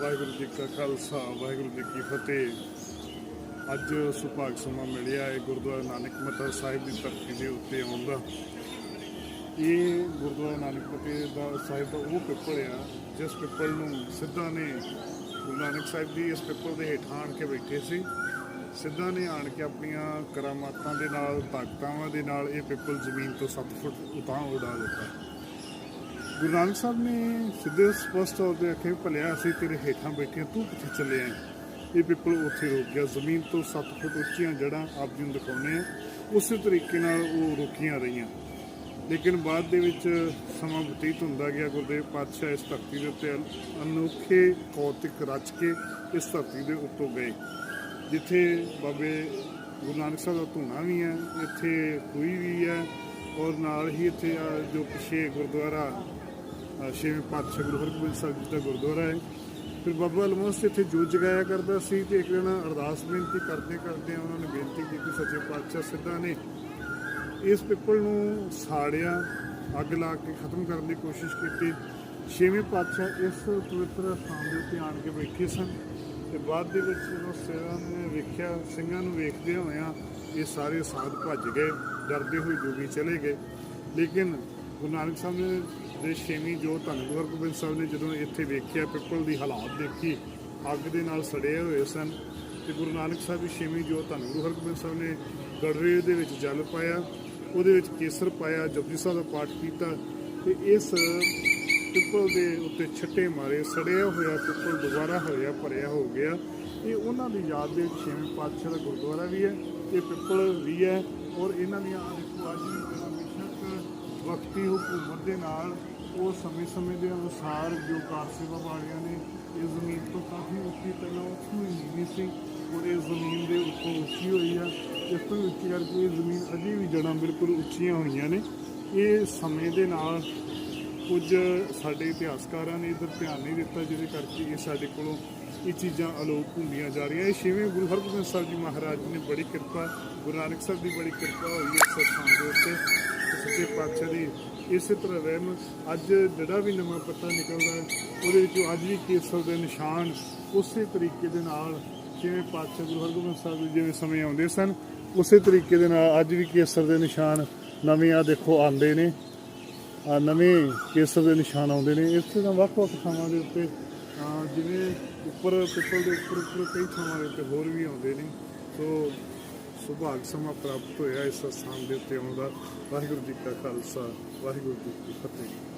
ਵਾਹਿਗੁਰੂ ਜੀ ਕਾ ਖਾਲਸਾ, ਵਾਹਿਗੁਰੂ ਜੀ ਕੀ ਫਤਿਹ। ਅੱਜ ਸੁਭਾਗ ਸਮਾਂ ਮਿਲਿਆ ਹੈ, ਗੁਰਦੁਆਰਾ ਨਾਨਕ ਮੱਤਾ ਸਾਹਿਬ ਦੀ ਧਰਤੀ ਦੇ ਉੱਤੇ ਆਉਣ ਦਾ। ਇਹ ਗੁਰਦੁਆਰਾ ਨਾਨਕ ਮੱਤੇ ਦਾ ਸਾਹਿਬ ਦਾ ਉਹ ਪਿੱਪਲ ਆ, ਜਿਸ ਪਿੱਪਲ ਨੂੰ ਸਿੱਧਾ ਨੇ ਗੁਰੂ ਨਾਨਕ ਸਾਹਿਬ ਜੀ ਇਸ ਪਿੱਪਲ ਦੇ ਹੇਠਾਂ ਆਣ ਕੇ ਬੈਠੇ ਸੀ। ਸਿੱਧਾ ਨੇ ਆਣ ਕੇ ਆਪਣੀਆਂ ਕਰਾਮਾਤਾਂ ਦੇ ਨਾਲ ਤਾਕਤਾਵਾਂ ਦੇ ਨਾਲ ਇਹ ਪਿੱਪਲ ਜ਼ਮੀਨ ਤੋਂ 7 ਫੁੱਟ ਉਤਾਂ ਉਡਾ ਦਿੱਤਾ। ਗੁਰੂ ਨਾਨਕ ਸਾਹਿਬ ਨੇ ਸਿੱਧੇ ਸਪਸ਼ਟ ਤੌਰ ਤੇ ਆਖਿਆ ਭਲਿਆ, ਅਸੀਂ ਤੇਰੇ ਹੇਠਾਂ ਬੈਠੇ ਤੂੰ ਕਿੱਥੇ ਚੱਲੇ ਆਂ ਇਹ ਪਿੱਪਲ ਉੱਥੇ ਰੁਕ ਗਿਆ, ਜ਼ਮੀਨ ਤੋਂ 7 ਫੁੱਟ ਉੱਚੀਆਂ ਜੜਾਂ ਆਪ ਜੀ ਨੂੰ ਦਿਖਾਉਂਦੇ ਆ। ਉਸੇ ਤਰੀਕੇ ਨਾਲ ਉਹ ਰੁਕੀਆਂ ਰਹੀਆਂ। ਲੇਕਿਨ ਬਾਅਦ ਦੇ ਵਿੱਚ ਸਮਾਂ ਬਤੀਤ ਹੁੰਦਾ ਗਿਆ, ਗੁਰਦੇਵ ਪਾਤਸ਼ਾਹ ਇਸ ਧਰਤੀ ਦੇ ਉੱਤੇ ਅਨ- ਅਨੋਖੇ ਕੌਤਿਕ ਰਚ ਕੇ ਇਸ ਧਰਤੀ ਦੇ ਉੱਤੋਂ ਗਏ। ਜਿੱਥੇ ਬਾਬੇ ਗੁਰੂ ਨਾਨਕ ਸਾਹਿਬ ਦਾ ਧੂਣਾ ਵੀ ਹੈ, ਇੱਥੇ ਖੂਹੀ ਵੀ ਹੈ ਔਰ ਨਾਲ ਹੀ ਇੱਥੇ ਆ ਜੋ ਪਿਛੇ ਗੁਰਦੁਆਰਾ ਛੇਵੇਂ ਪਾਤਸ਼ਾਹ ਗੁਰੂ ਹਰਗੋਬਿੰਦ ਸਾਹਿਬ ਜੀ ਦਾ ਗੁਰਦੁਆਰਾ ਹੈ। ਫਿਰ ਬਾਬਾ ਅਲਮੋਸਟ ਇੱਥੇ ਜੋਤ ਜਗਾਇਆ ਕਰਦਾ ਸੀ ਤੇ ਇੱਕ ਦਿਨ ਅਰਦਾਸ ਬੇਨਤੀ ਕਰਦੇ ਕਰਦੇ ਉਹਨਾਂ ਨੇ ਬੇਨਤੀ ਕੀਤੀ, ਸੱਚੇ ਪਾਤਸ਼ਾਹ ਸਿੱਧਾ ਨੇ ਇਸ ਪਿੱਪਲ ਨੂੰ ਸਾੜਿਆ, ਅੱਗ ਲਾ ਕੇ ਖਤਮ ਕਰਨ ਦੀ ਕੋਸ਼ਿਸ਼ ਕੀਤੀ। ਛੇਵੇਂ ਪਾਤਸ਼ਾਹ ਇਸ ਪਵਿੱਤਰ ਸਥਾਨ ਦੇ ਉੱਤੇ ਆਣ ਕੇ ਬੈਠੇ ਸਨ। ਤੇ ਬਾਅਦ ਦੇ ਵਿੱਚ ਜਦੋਂ ਸਿੰਘਾਂ ਨੇ ਵੇਖਿਆ, ਸਿੰਘਾਂ ਨੂੰ ਵੇਖਦੇ ਹੋਇਆਂ ਇਹ ਸਾਰੇ ਸਾਧ ਭੱਜ ਗਏ, ਡਰਦੇ ਹੋਏ ਜੋਗੀ ਚਲੇ ਗਏ। ਲੇਕਿਨ ਗੁਰੂ ਨਾਨਕ ਸਾਹਿਬ ਨੇ ਦੇ ਛੇਵੀਂ ਜੋ ਧੰਨ ਗੁਰੂ ਹਰਗੋਬਿੰਦ ਸਾਹਿਬ ਨੇ ਜਦੋਂ ਇੱਥੇ ਵੇਖਿਆ, ਪਿੱਪਲ ਦੀ ਹਾਲਾਤ ਦੇਖੀ, ਅੱਗ ਦੇ ਨਾਲ ਸੜੇ ਹੋਏ ਸਨ ਤੇ ਗੁਰੂ ਨਾਨਕ ਸਾਹਿਬ ਦੀ ਛੇਵੀਂ ਜੋ ਧੰਨ ਗੁਰੂ ਹਰਗੋਬਿੰਦ ਸਾਹਿਬ ਨੇ ਗੜਰੇ ਦੇ ਵਿੱਚ ਜਲ ਪਾਇਆ, ਉਹਦੇ ਵਿੱਚ ਕੇਸਰ ਪਾਇਆ, ਜਪਜੀ ਸਾਹਿਬ ਦਾ ਪਾਠ ਕੀਤਾ ਤੇ ਇਸ ਪਿੱਪਲ ਦੇ ਉੱਤੇ ਛੱਟੇ ਮਾਰੇ, ਸੜਿਆ ਹੋਇਆ ਪਿੱਪਲ ਦੁਬਾਰਾ ਹੋਇਆ ਭਰਿਆ ਹੋ ਗਿਆ। ਇਹ ਉਹਨਾਂ ਦੀ ਯਾਦ ਦੇ ਛੇਵੇਂ ਪਾਤਸ਼ਾਹ ਦਾ ਗੁਰਦੁਆਰਾ ਵੀ ਹੈ, ਇਹ ਪਿੱਪਲ ਵੀ ਹੈ ਔਰ ਇਹਨਾਂ ਦੀਆਂ ਆਹ ਦੇਖੋ ਅੱਜ ਬੇਸ਼ੱਕ ਵਕਤੀ ਹਕੂਮਤ ਦੇ ਨਾਲ ਉਹ ਸਮੇਂ-ਸਮੇਂ ਦੇ ਅਨੁਸਾਰ ਜੋ ਕਾਰ ਸੇਵਾ ਵਾਲਿਆਂ ਨੇ ਇਹ ਜ਼ਮੀਨ ਤੋਂ ਕਾਫੀ ਉੱਚੀ ਪਹਿਲਾਂ ਉੱਥੋਂ ਹੀ ਸੀ ਔਰ ਇਹ ਜ਼ਮੀਨ ਦੇ ਉੱਪਰ ਉੱਚੀ ਹੋਈ ਆ। ਇਸ ਤੋਂ ਉੱਚੀ ਕਰਕੇ ਇਹ ਜ਼ਮੀਨ ਅਜੇ ਵੀ ਜੜਾਂ ਬਿਲਕੁਲ ਉੱਚੀਆਂ ਹੋਈਆਂ ਨੇ। ਇਹ ਸਮੇਂ ਦੇ ਨਾਲ ਕੁਝ ਸਾਡੇ ਇਤਿਹਾਸਕਾਰਾਂ ਨੇ ਇਧਰ ਧਿਆਨ ਨਹੀਂ ਦਿੱਤਾ, ਜਿਹਦੇ ਕਰਕੇ ਇਹ ਸਾਡੇ ਕੋਲੋਂ ਇਹ ਚੀਜ਼ਾਂ ਅਲੋਪ ਹੁੰਦੀਆਂ ਜਾ ਰਹੀਆਂ। ਇਹ ਛੇਵੇਂ ਗੁਰੂ ਹਰਗੋਬਿੰਦ ਸਾਹਿਬ ਜੀ ਮਹਾਰਾਜ ਜੀ ਨੇ ਬੜੀ ਕਿਰਪਾ, ਗੁਰੂ ਨਾਨਕ ਸਾਹਿਬ ਦੀ ਬੜੀ ਕਿਰਪਾ ਹੋਈ ਹੈ ਇਸ ਸਥਾਨ ਦੇ ਉੱਤੇ। ਤੇ ਸੱਚੇ ਪਾਤਸ਼ਾਹ ਦੀ ਇਸੇ ਤਰ੍ਹਾਂ ਰਹਿਮ ਅੱਜ ਜਿਹੜਾ ਵੀ ਨਵਾਂ ਪੱਤਾ ਨਿਕਲਦਾ ਉਹਦੇ ਵਿੱਚੋਂ ਅੱਜ ਵੀ ਕੇਸਰ ਦੇ ਨਿਸ਼ਾਨ ਉਸੇ ਤਰੀਕੇ ਦੇ ਨਾਲ ਜਿਵੇਂ ਪਾਤਸ਼ਾਹ ਗੁਰੂ ਹਰਗੋਬਿੰਦ ਸਾਹਿਬ ਜੀ ਜਿਵੇਂ ਸਮੇਂ ਆਉਂਦੇ ਸਨ, ਉਸੇ ਤਰੀਕੇ ਦੇ ਨਾਲ ਅੱਜ ਵੀ ਕੇਸਰ ਦੇ ਨਿਸ਼ਾਨ ਨਵੇਂ ਆ ਦੇਖੋ ਆਉਂਦੇ ਨੇ। ਆ ਨਵੇਂ ਕੇਸਰ ਦੇ ਨਿਸ਼ਾਨ ਆਉਂਦੇ ਨੇ। ਇਸ ਤਰ੍ਹਾਂ ਵੱਖ-ਵੱਖ ਥਾਵਾਂ ਦੇ ਉੱਤੇ ਜਿਵੇਂ ਉੱਪਰ ਪਿੱਪਲ ਦੇ ਉੱਪਰ ਉੱਪਰ ਕਈ ਥਾਵਾਂ ਦੇ ਉੱਤੇ ਹੋਰ ਵੀ ਆਉਂਦੇ ਨੇ। ਸੋ ਸੁਭਾਗ ਸਮਾਂ ਪ੍ਰਾਪਤ ਹੋਇਆ ਇਸ ਸਥਾਨ ਦੇ ਉੱਤੇ ਆਉਣ ਦਾ। ਵਾਹਿਗੁਰੂ ਜੀ ਕਾ ਖਾਲਸਾ, ਵਾਹਿਗੁਰੂ ਜੀ ਕੀ ਫਤਿਹ।